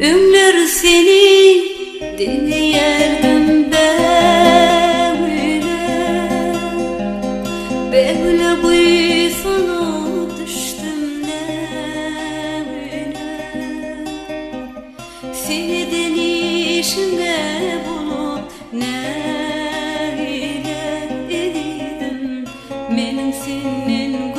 Ömür seni dinleyerdim böyle Böyle bu sana düştüm ne böyle Seni denişinde bulup ne ile edeydim Benim senin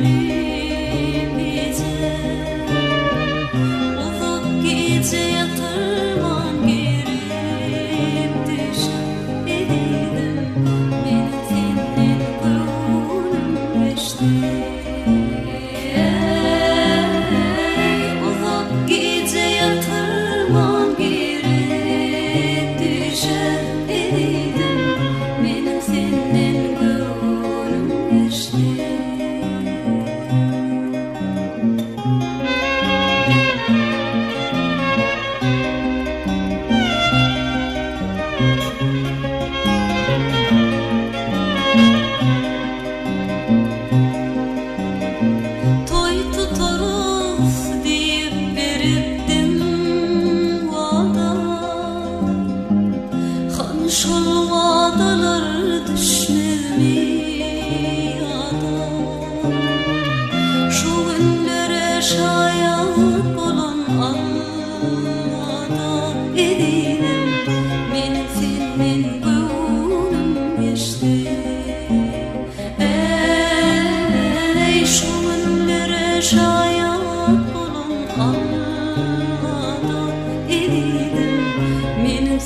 You. Han şol vadalar düşmez mi yada Şu günlere şayat olan Allah'da edinim. Benim senin gönlüm şu günlere şayat olan Allah'da edinim. Benim